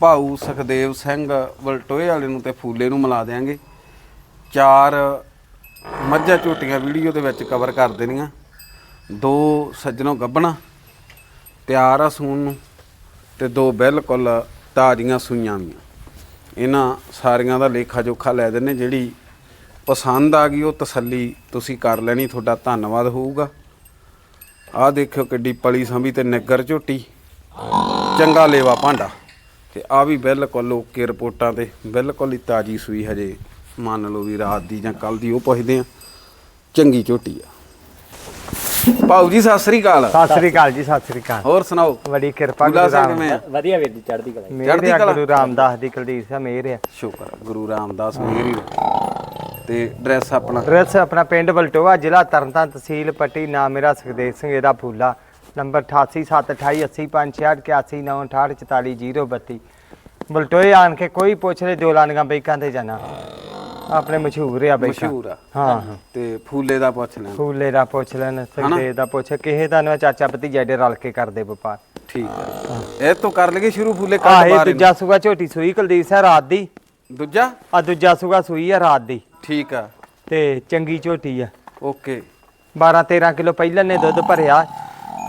ਭਾਊ ਸੁਖਦੇਵ ਸਿੰਘ ਵਲਟੋਏ ਵਾਲੇ ਨੂੰ ਤੇ ਫੂਲੇ ਨੂੰ ਮਿਲਾ ਦੇਾਂਗੇ ਚਾਰ ਮੱਝਾਂ ਝੋਟੀਆਂ ਵੀਡੀਓ ਦੇ ਵਿੱਚ ਕਵਰ ਕਰ ਦੇਣੀਆਂ। ਦੋ ਸੱਜਣੋਂ ਗੱਬਣਾ ਤਿਆਰ ਆ ਸੂਣ ਨੂੰ ਤੇ ਦੋ ਬਿਲਕੁਲ ਤਾਜ਼ੀਆਂ ਸੂਈਆਂ ਵੀ ਇਹਨਾਂ ਸਾਰੀਆਂ ਦਾ ਲੇਖਾ ਜੋਖਾ ਲੈ ਦਿੰਨੇ ਜਿਹੜੀ ਪਸੰਦ ਆ ਗਈ ਉਹ ਤਸੱਲੀ ਤੁਸੀਂ ਕਰ ਲੈਣੀ, ਤੁਹਾਡਾ ਧੰਨਵਾਦ ਹੋਊਗਾ। ਆਹ ਦੇਖਿਓ ਕਿੱਡੀ ਪਲੀ ਸੰਭੀ ਤੇ ਨਿੱਗਰ ਝੋਟੀ। ਚੰਗਾ ਲੇਵਾ ਭਾਂਡਾ। ਤੇ ਆ ਵੀ ਬਿਲਕੁਲ ਓਕੇ ਰਿਪੋਰਟਾਂ ਤੇ ਬਿਲਕੁਲ ਹੀ ਤਾਜੀ ਸੂਈ ਹਜੇ। ਮੰਨ ਲਓ ਵੀ ਰਾਤ ਦੀ ਜਾਂ ਕੱਲ ਦੀ ਉਹ ਪੁੱਛਦੇ ਆ। ਚੰਗੀ ਝੋਟੀ ਆ। ਭਾਊ ਜੀ ਸਤਿ ਸ੍ਰੀ ਅਕਾਲ। ਸਤਿ ਸ੍ਰੀ ਅਕਾਲ ਜੀ ਸਤਿ ਸ੍ਰੀ ਅਕਾਲ। ਹੋਰ ਸੁਣਾਓ? ਬੜੀ ਕਿਰਪਾ ਗੁਰੂ ਰਾਮ ਵਧੀਆ ਵੀਰ ਜੀ ਚੜ੍ਹਦੀ ਕਲਾ ਚੜ੍ਹਦੀ ਕਲਾ। ਗੁਰੂ ਰਾਮਦਾਸ ਦੀ ਕੁਲਦੀਪ ਸਿੰਘ ਮੇਰ ਆ। ਸ਼ੁਕਰ ਗੁਰੂ ਰਾਮਦਾਸ ਮੇਰੀ ਤੇ ਡਰੈਸ ਆਪਣਾ? ਐਡਰੈਸ ਆਪਣਾ ਪਿੰਡ ਬਲਟੋਆ ਜ਼ਿਲ੍ਹਾ ਤਰਨਤਾਰਨ ਤਹਿਸੀਲ ਪੱਟੀ ਨਾਮ ਮੇਰਾ ਸੁਖਦੇਵ ਸਿੰਘ ਇਹਦਾ ਫੂਲਾ। ਨੰਬਰ 8872880968444032 ਬਲਟੋਏ ਆਣ ਕੇ ਕੋਈ ਪੁੱਛ ਲੈ ਜੋ ਲਾਨੀਆਂ ਬੈਕਾਂ ਤੇ ਜਾਣਾ? ਆਪਣੇ ਮਸ਼ਹੂਰ ਆ ਬੈਕਾਂ ਮਸ਼ਹੂਰ ਆ। ਹਾਂ ਤੇ ਫੂਲੇ ਦਾ ਪੁੱਛ ਲੈਣਾ। ਫੂਲੇ ਦਾ ਪੁੱਛ ਲੈਣ ਸੁਖਦੇਵ ਦਾ ਪੁੱਛ। ਕਿਸੇ ਦਾ ਨਾ ਚਾਚਾ ਭਤੀਜਾ ਦੇ ਰਲ ਕੇ ਕਰਦੇ ਵਪਾਰ। ਠੀਕ ਹੈ ਇਹ ਤੋਂ ਕਰ ਲਈਏ ਸ਼ੁਰੂ ਫੂਲੇ ਆਹ ਕੱਟ ਇਹ ਬਾਰੇ ਦੂਜਾ ਸੂਗਾ ਝੋਟੀ ਸੂਈ ਕੁਲਦੀਪ ਸਿੰਘ ਰਾਤ ਦੀ। ਦੂਜਾ? ਆ ਦੂਜਾ ਸੂਗਾ ਸੂਈ ਆ ਰਾਤ ਦੀ। ਠੀਕ ਆ। ਤੇ ਚੰਗੀ ਝੋਟੀ ਆ। ਓਕੇ। 12 13 ਕਿਲੋ ਪਹਿਲਾਂ ਨੇ ਦੁੱਧ ਭਰਿਆ।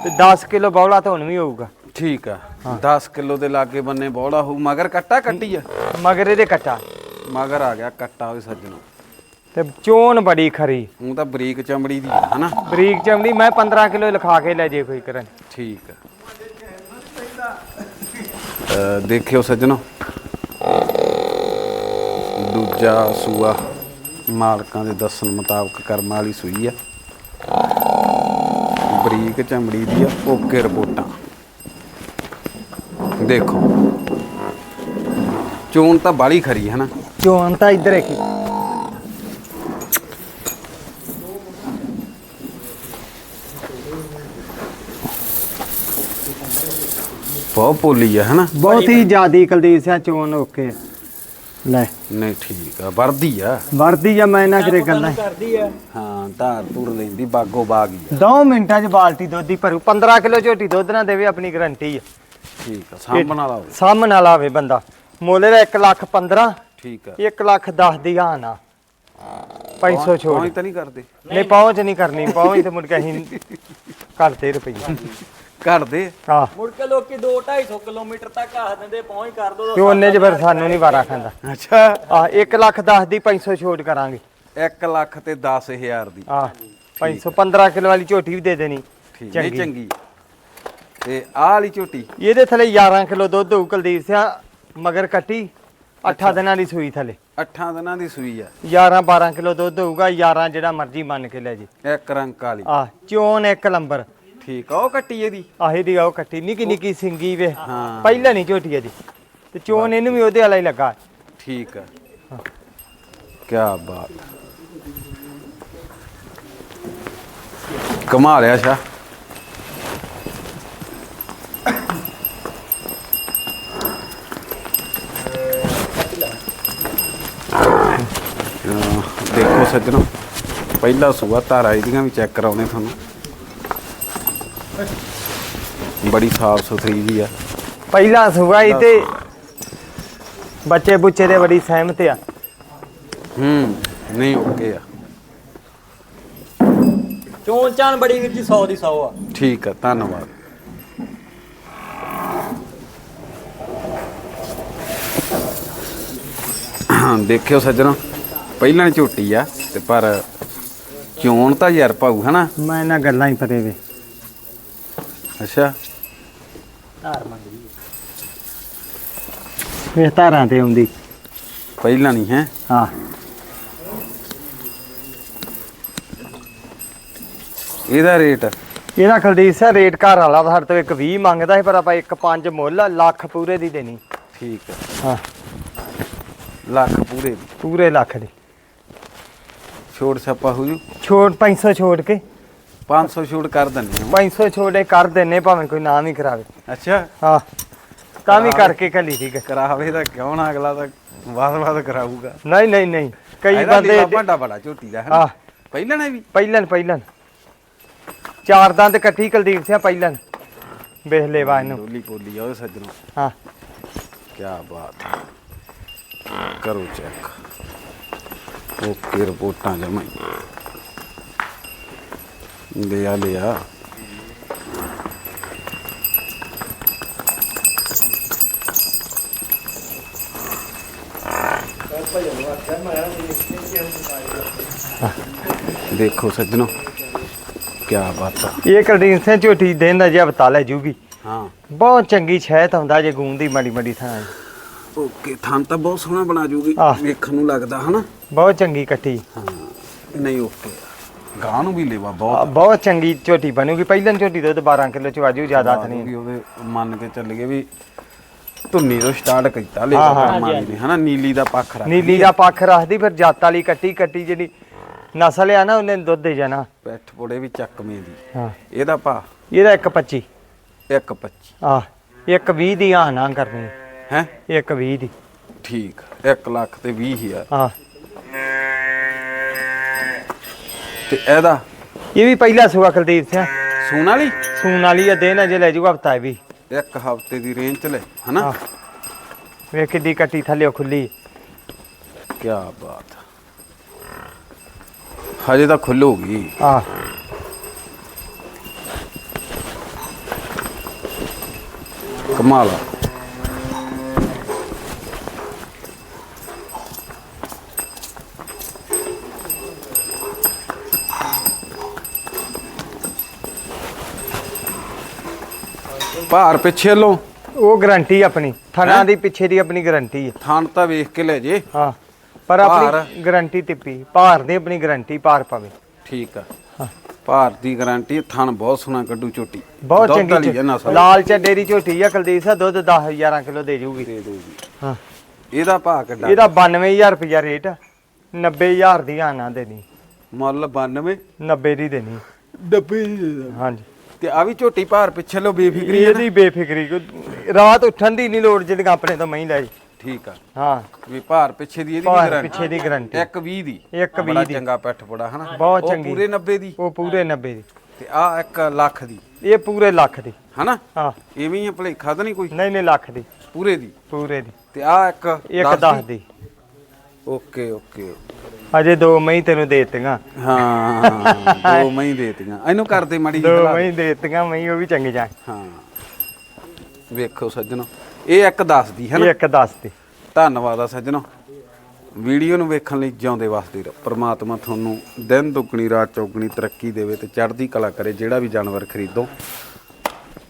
ਤੇ 10 ਕਿਲੋ ਬੌਲਾ ਤਾਂ ਹੁਣ ਵੀ ਹੋਊਗਾ। ਠੀਕ ਆ। 10 ਕਿਲੋ ਦੇ ਲਾਗੇ ਬੰਨੇ ਬੋੜਾ ਹੋਊ ਮਗਰ ਕੱਟਾ ਕੱਟੀ ਆ? ਮਗਰ ਇਹਦੇ ਕੱਟਾ। ਮਗਰ ਆ ਗਿਆ ਕੱਟਾ ਵੀ ਸੱਜਣਾ। ਤੇ ਚੋਣ ਬੜੀ ਖਰੀ। ਉਹ ਤਾਂ ਬਰੀਕ ਚਮੜੀ ਦੀ ਆ ਹਨਾ? ਬਰੀਕ ਚਮੜੀ ਮੈਂ 15 ਕਿਲੋ ਲਿਖਾ ਕੇ ਲੈ ਜੇ ਕੋਈ ਕਰਨ। ਠੀਕ ਆ। ਦੇਖਿਓ ਸੱਜਣੋ। ਦੂਜਾ ਸੂਆ ਮਾਲਕਾਂ ਦੇ ਦੱਸਣ ਮੁਤਾਬਕ ਕਰਮ ਵਾਲੀ ਸੂਈ ਆ। ਬਰੀਕ ਚਮੜੀ ਦੀ ਆ ਓਕੇ ਰਿਪੋਰਟਾਂ। ਦੇਖੋ। ਚੋਣ ਤਾਂ ਬਾਲੀ ਖਰੀ ਹੈ ਨਾ। ਚੋਣ ਤਾਂ ਇੱਧਰ ਹੈ ਕੀ ਬਹੁਤ ਪੋਲੀ ਆ ਹਨਾ ਬਹੁਤ ਹੀ ਜ਼ਿਆਦੀ ਕੁਲਦੀਪ ਸਿੰਘ ਚੋਣ ਓਕੇ ਲੈ। ਨਹੀਂ ਠੀਕ ਆ। ਵਰਦੀ ਆ। ਵਰਦੀ ਜਾਂ ਮੈਂ ਨਾ ਕਰੇ ਗੱਲਾਂ ਕਰਦੀ ਆ। ਹਾਂ ਧਾਰ ਧੂਰ ਲੈਂਦੀ ਬਾਗੋ ਬਾਗ ਹੀ ਆ। 2 ਮਿੰਟਾਂ 'ਚ ਬਾਲਟੀ ਦੁੱਧ ਦੀ ਭਰੂ। 15 ਕਿਲੋ ਝੋਟੀ ਦੁੱਧ ਨਾ ਦੇਵੇ ਆਪਣੀ ਗਰੰਟੀ ਆ। ਠੀਕ ਆ ਸਾਂਭਣ ਵਾਲਾ ਹੋਵੇ। ਸਾਹਮਣ ਵਾਲਾ ਬੰਦਾ। ਮੁੱਲ ਦਾ 1 ਲੱਖ 15 ਠੀਕ ਆ। 1 ਲੱਖ 10 ਦੀ ਹਾਂ ਨਾ 500 ਛੋੜ। ਪਹੁੰਚ ਤਾਂ ਨਹੀਂ ਕਰਦੇ। ਨਹੀਂ ਪਹੁੰਚ ਨਹੀਂ ਕਰਨੀ ਪਹੁੰਚ ਤੇ ਮੁੜ ਕੇ ਅਸੀਂ ਕਰਦੇ ਰੁਪਈਆ। ਘਰ ਦੇ। ਆਹ ਮੁੜ ਕੇ ਲੋਕੀ 2 250 ਕਿਲੋਮੀਟਰ ਤੱਕ ਆਖ ਦਿੰਦੇ ਪਹੁੰਚ ਕਰ ਦੋ ਤੇ ਉਹਨੇ 'ਚ ਫਿਰ ਸਾਨੂੰ ਨਹੀਂ ਵਾਰਾ ਖਾਂਦਾ। ਅੱਛਾ। ਆ 1 ਲੱਖ 10 ਦੀ 500 ਛੋਟ ਕਰਾਂਗੇ। 1 ਲੱਖ ਤੇ 10000 ਦੀ। ਆ 500 15 ਕਿਲੋ ਵਾਲੀ ਝੋਟੀ ਵੀ ਦੇ ਦੇਣੀ। ਠੀਕ। ਚੰਗੀ। ਚੰਗੀ। ਤੇ ਆਹ ਵਾਲੀ ਝੋਟੀ? ਇਹਦੇ ਥੱਲੇ 11 ਕਿਲੋ ਦੁੱਧ ਹੋਊ ਕੁਲਦੀਪ ਸਿੰਘ ਮਗਰ ਕੱਟੀ 8 ਦਿਨਾਂ ਦੀ ਸੂਈ ਥੱਲੇ। 8 ਦਿਨਾਂ ਦੀ ਸੂਈ ਆ। 11 12 ਕਿਲੋ ਦੁੱਧ ਹੋਊਗਾ 11 ਜਿਹੜਾ ਮਰਜ਼ੀ ਮੰਨ ਕੇ ਲੈ ਜੀ। ਇੱਕ ਰੰਗ ਕਾਲੀ। ਆ ਚੋਨ ਇੱਕ ਨੰਬਰ। ਠੀਕ ਆ ਉਹ ਕੱਟੀ ਇਹਦੀ। ਆਹੀ ਦੀ ਉਹ ਕੱਟੀ। ਨਿੱਕੀ ਨਿੱਕੀ ਸਿੰਗੀ ਵੇ। ਹਾਂ। ਪਹਿਲਾਂ ਨਹੀਂ ਝੋਟੀ ਇਹਦੀ। ਤੇ ਚੋਨ ਇਹਨੂੰ ਵੀ ਉਹਦੇ ਵਾਲਾ ਹੀ ਲੱਗਾ। ਠੀਕ ਆ। ਕੀ ਬਾਤ। ਕਮਾ ਲਿਆ ਸ਼ਾ। ਦੇਖੋ ਸੱਜਣੋ ਪਹਿਲਾ ਸੂਆ ਧਾਰਾ ਇਹਦੀਆਂ ਵੀ ਚੈੱਕ ਕਰਾਉਣੇ ਤੁਹਾਨੂੰ। ਬੜੀ ਸਾਫ਼ ਸੁਥਰੀ ਜੀ ਆ। ਪਹਿਲਾਂ ਸੁਗਾਈ ਤੇ ਬੱਚੇ ਬੁੱਚੇ ਦੇ ਬੜੀ ਸਹਿਮਤ ਆ। ਹੂੰ ਨਹੀਂ ਓਕੇ ਆ। ਚੋਣ ਚਾਨ ਬੜੀ ਵੀਰ ਜੀ 100 ਦੀ 100 ਆ। ਠੀਕ ਆ ਧੰਨਵਾਦ। ਦੇਖਿਓ ਸੱਜਣੋ ਪਹਿਲਾਂ ਝੋਟੀ ਆ ਤੇ ਪਰ ਚੋਣ ਤਾਂ ਯਾਰ ਪਾਉ ਹਨਾ? ਮੈਂ ਨਾ ਗੱਲਾਂ ਹੀ ਪਰੇ ਵੇ। ਅੱਛਾ। ਧਾਰ ਮੰਗਦੀ ਇਹ ਧਾਰਾਂ ਤੇ ਆਉਂਦੀ। ਪਹਿਲਾਂ ਨਹੀਂ ਹੈ? ਹਾਂ। ਇਹਦਾ ਰੇਟ? ਇਹਦਾ ਕੁਲਦੀਪ ਸਿੰਘ ਰੇਟ ਘਰ ਵਾਲਾ ਤਾਂ ਸਾਡੇ ਤੋਂ ਇੱਕ 20 ਮੰਗਦਾ ਸੀ ਪਰ ਆਪਾਂ ਇੱਕ 5 ਮੁੱਲ ਆ, ਲੱਖ ਪੂਰੇ ਦੀ ਦੇਣੀ। ਠੀਕ ਆ। ਹਾਂ। ਲੱਖ ਪੂਰੇ ਦੀ। ਪੂਰੇ ਲੱਖ ਦੀ। ਛੋੜ ਛਾਪਾ ਹੋ ਜੂ। ਛੋੜ 500 ਛੋੜ ਕੇ। 500 ਛੋੜ ਕਰ ਦਿੰਦੇ ਹਾਂ। 500 ਛੋੜੇ ਕਰ ਦਿੰਨੇ ਭਾਵੇਂ ਕੋਈ ਨਾਮ ਹੀ ਕਰਾਵੇ ਅੱਛਾ। ਹਾਂ। ਤਾਂ ਵੀ ਕਰਕੇ ਕੱਲੀ ਠੀਕ ਹੈ। ਕਰਾਵੇ ਤਾਂ ਕਿਉਂ ਨਾ ਅਗਲਾ ਤਾਂ ਵਾਦ-ਵਾਦ ਕਰਾਊਗਾ। ਨਹੀਂ ਨਹੀਂ ਨਹੀਂ। ਕਈ ਬੰਦੇ ਭਾਂਡਾ ਬੜਾ ਝੋਟੀ ਦਾ ਹੈ। ਪਹਿਲਾਂ ਨੇ ਵੀ? ਪਹਿਲਨ ਪਹਿਲਨ ਚਾਰ ਦੰਦ ਇਕੱਠੀ ਕੁਲਦੀਪ ਸਿੰਘ ਪਹਿਲਨ ਵੇਖ ਲੈ ਵਾ ਇਹਨੂੰ। ਡੋਲੀ ਕੋਲੀ ਆ ਉਹ ਸੱਜਣੋ। ਹਾਂ। ਕੀ ਬਾਤ ਕਰੋ ਚੈੱਕ। ਓਕੇ ਰਿਪੋਰਟਾਂ ਜਮਾਈ ਲਿਆ ਲਿਆ ਦੇਖੋ ਸੱਜਣੋ ਕੀ ਬਾਤ ਆ। ਇਹ ਕੁਲਦੀਪ ਸਿੰਘ ਝੋਟੀ ਦਿਨ ਦਾ ਜਿਹਾ ਬਤਾ ਲੈ ਜੂਗੀ। ਹਾਂ। ਬਹੁਤ ਚੰਗੀ ਛਹਿਤ ਹੁੰਦਾ ਜੇ ਗੂੰਦੀ ਮੜੀ ਮੜੀ ਥਾਂ ਓਕੇ ਥਾਂ ਤਾਂ ਬਹੁਤ ਸੋਹਣਾ ਬਣਾ ਜੂਗੀ ਆਹ। ਵੇਖਣ ਨੂੰ ਲੱਗਦਾ ਹਨਾ? ਬਹੁਤ ਚੰਗੀ ਕੱਟੀ। ਹਾਂ ਨਹੀਂ ਓਕੇ। ਗਾਂ ਨੂੰ ਵੀ ਲੇਵਾ ਬਹੁਤ। ਬਹੁਤ ਚੰਗੀ ਝੋਟੀ ਬਣੂਗੀ। ਪਹਿਲਨ ਝੋਟੀ ਦੁੱਧ 12 ਕਿਲੋ ਚ ਵਾਜੂ ਜ਼ਿਆਦਾ ਤਾਂ ਵੀ ਨਹੀਂ। ਉਹਦੇ ਮੰਨ ਕੇ ਚੱਲ ਗਏ ਵੀ ਧੁੰਨੀ ਤੋਂ ਸਟਾਰਟ ਕੀਤਾ ਲੇਵਾ ਨੇ ਹਨਾ? ਨੀਲੀ ਦਾ ਪੱਖ ਰੱਖ ਨੀਲੀ ਦਾ ਪੱਖ ਰੱਖਦੀ ਫਿਰ ਜੱਤ ਵਾਲੀ ਕੱਟੀ ਕੱਟੀ ਜਿਹੜੀ ਨਸਲ ਆ ਨਾ ਉਹਨੇ ਦੁੱਧ ਦੇ ਜਾਣਾ। ਪੈਠ ਪੋੜੇ ਵੀ ਚੱਕਵੇਂ ਦੀ। ਹਾਂ। ਇਹਦਾ ਭਾ? ਇਹਦਾ 125 125 ਆ 120 ਦੀ ਆ ਨਾ ਕਰਨੀ। ਹੈ? 120 ਦੀ। ਠੀਕ 1 ਲੱਖ ਤੇ 20 ਹਜ਼ਾਰ। ਹਾਂ। ਤੇ ਇਹਦਾ? ਇਹ ਵੀ ਪਹਿਲਾ ਸੁਆ ਕੁਲਦੀਪ ਸਿੰਘ। ਸੂਣ ਵਾਲੀ? ਸੂਣ ਵਾਲੀ ਆ ਦੇਣਾ ਜੇ ਲੈ ਜੂਗਾ ਹਫਤਾ ਵੀ। ਇੱਕ ਹਫ਼ਤੇ ਦੀ ਰੇਂਜ ਚ ਲੈ ਹਨਾ? ਵੇਖ ਕਿੱਡੀ ਕੱਟੀ ਥੱਲੇ ਖੁੱਲੀ। ਕੀ ਬਾਤ। ਹਜੇ ਤਾਂ ਖੁੱਲੂਗੀ ਆ ਕਮਾਲ ਆ। ਭਾਰ ਪਿੱਛੇ ਲੋ ਉਹ ਗਾਰੰਟੀ ਆਪਣੀ ਥਣਾ ਦੀ ਪਿੱਛੇ ਦੀ ਆਪਣੀ ਗਾਰੰਟੀ ਹੈ ਥਾਣ ਤਾਂ ਵੇਖ ਕੇ ਲੈ ਜੇ। ਹਾਂ ਪਰ? ਆਪਣੀ ਗਾਰੰਟੀ ਟਿੱਪੀ ਭਾਰ ਦੀ ਆਪਣੀ ਗਾਰੰਟੀ ਭਾਰ ਪਵੇ ਠੀਕ ਆ। ਹਾਂ। ਭਾਰ ਦੀ ਗਾਰੰਟੀ ਥਣ ਬਹੁਤ ਸੋਹਣਾ ਕੱਢੂ ਝੋਟੀ। ਬਹੁਤ ਚੰਗੀ। ਲਾਲ ਚੱਡੇ ਦੀ ਝੋਟੀ ਆ ਕੁਲਦੀਪ ਸਾਹਿਬ ਦੁੱਧ 10 11 ਕਿਲੋ ਦੇ ਜੂਗੀ। ਦੇ ਦਊਗੀ ਹਾਂ। ਇਹਦਾ ਭਾਅ ਕਿੱਡਾ? ਇਹਦਾ 92000 ਰੁਪਇਆ ਰੇਟ ਆ 90000 ਦੀ ਆਣਾ ਦੇਣੀ। ਮੁੱਲ 92 90 ਦੀ ਦੇਣੀ। ਡੱਬੇ ਹਾਂਜੀ। ਤੇ ਆ ਵੀ ਝੋਟੀ ਭਾਰ ਪਿੱਛੇ ਲੋ ਬੇਫਿਕਰੀ ਹੈ ਨਾ। ਇਹਦੀ ਬੇਫਿਕਰੀ ਕੋਈ- ਰਾਤ ਉੱਠਣ ਦੀ ਨਹੀਂ ਲੋੜ ਜਿਹੜੀਆਂ ਆਪਣੇ ਤੋਂ ਮਹੀਂ ਲੈ ਜੀ। ਠੀਕ ਆ। ਹਾਂ। ਵੀ ਭਾਰ ਪਿੱਛੇ ਦੀ ਇਹਦੀ ਭਾਰ ਗਾਰੰਟੀ ਪਿੱਛੇ ਦੀ ਗਾਰੰਟੀ ਇੱਕ 20 ਦੀ। ਇੱਕ ਵੀਹ ਬੜਾ ਦੀ। ਚੰਗਾ ਪੈਠ ਪੜਾ ਹਨਾ? ਬਹੁਤ ਉਹ ਚੰਗੀ। ਪੂਰੇ 90 ਦੀ। ਉਹ ਪੂਰੇ 90 ਦੀ। ਤੇ ਆ ਇੱਕ ਲੱਖ ਦੀ। ਇਹ ਪੂਰੇ ਲੱਖ ਦੀ। ਹਨਾ? ਹਾਂ। ਐਵੇਂ ਹੀ ਆ ਭਲੇਖਾ ਤਾਂ ਨਹੀਂ ਕੋਈ? ਨਹੀਂ ਨਹੀਂ ਲੱਖ ਦੀ। ਪੂਰੇ ਦੀ। ਪੂਰੇ ਦੀ। ਤੇ ਆ ਇੱਕ ਇੱਕ 10 ਦੀ। Okay okay. ਅਜੇ ਦੋ ਮਹੀਂ ਤੈਨੂੰ ਦੇ ਦਿੱਤੀਆਂ। ਹਾਂ ਦੋ ਮੈਂ ਹੀ ਦੇਤੀਆਂ। ਇਹਨੂੰ ਕਰਦੇ ਮੜੀ ਦੋ ਮਹੀਂ ਦੇ ਦਿੱਤੀਆਂ ਮਹੀਂ ਉਹ ਵੀ ਚੰਗੀ ਜਾਂ ਹਾਂ। ਵੇਖੋ ਸੱਜਣੋ ਇਹ ਇੱਕ 10 ਦੀ ਹੈ ਨਾ? ਇੱਕ 10 ਦੀ ਧੰਨਵਾਦ ਆ ਸੱਜਣੋ। ਵੀਡੀਓ ਨੂੰ ਵੇਖਣ ਲਈ ਜਿਉਂਦੇ ਵਸਦੇ ਰਹੋ। ਪ੍ਰਮਾਤਮਾ ਤੁਹਾਨੂੰ ਦਿਨ ਦੁੱਗਣੀ ਰਾਤ ਚੌਗਣੀ ਤਰੱਕੀ ਦੇਵੇ ਤੇ ਚੜ੍ਹਦੀ ਕਲਾ ਕਰੇ। ਜਿਹੜਾ ਵੀ ਜਾਨਵਰ ਖਰੀਦੋ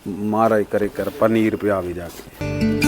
ਮਹਾਰਾਜ ਕਰੇ ਕਿਰਪਾ ਨੀਰ ਪਿਆਵੇ ਜਾ ਕੇ।